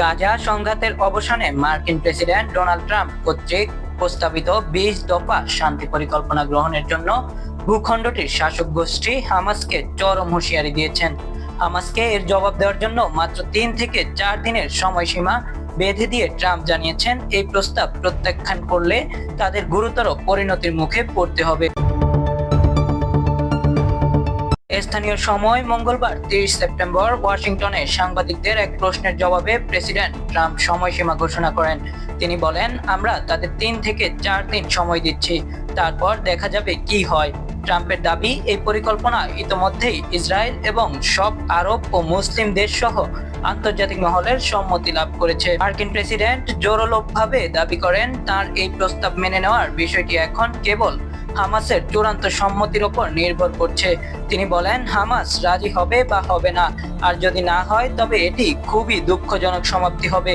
গাজা সংঘাতের অবসানে মার্কিন প্রেসিডেন্ট ডোনাল্ড ট্রাম্প কর্তৃক প্রস্তাবিত বিশ দফা শান্তি পরিকল্পনা গ্রহণের জন্য ভূখণ্ডটির শাসক গোষ্ঠী হামাসকে চরম হুঁশিয়ারি দিয়েছেন। হামাসকে এর জবাব দেওয়ার জন্য মাত্র তিন থেকে চার দিনের সময়সীমা বেঁধে দিয়ে ট্রাম্প জানিয়েছেন, এই প্রস্তাব প্রত্যাখ্যান করলে তাদের গুরুতর পরিণতির মুখে পড়তে হবে। স্থানীয় সময় মঙ্গলবার তেইশ সেপ্টেম্বর ওয়াশিংটনে সাংবাদিকদের এক প্রশ্নের জবাবে প্রেসিডেন্ট ট্রাম্প সময়সীমা ঘোষণা করেন। তিনি বলেন, আমরা তাদের তিন থেকে চার দিন সময় দিচ্ছি। তারপর দেখা যাবে কি হয়। ট্রাম্পের দাবি, এই পরিকল্পনা ইতোমধ্যেই ইসরায়েল এবং সব আরব ও মুসলিম দেশ সহ আন্তর্জাতিক মহলের সম্মতি লাভ করেছে। মার্কিন প্রেসিডেন্ট জোরালোভাবে দাবি করেন, তার এই প্রস্তাব মেনে নেওয়ার বিষয়টি এখন কেবল হামাসের চূড়ান্ত সম্মতির ওপর নির্ভর করছে। তিনি বলেন, হামাস রাজি হবে বা হবে না। আর যদি না হয়, তবে এটি খুবই দুঃখজনক সমাপ্তি হবে।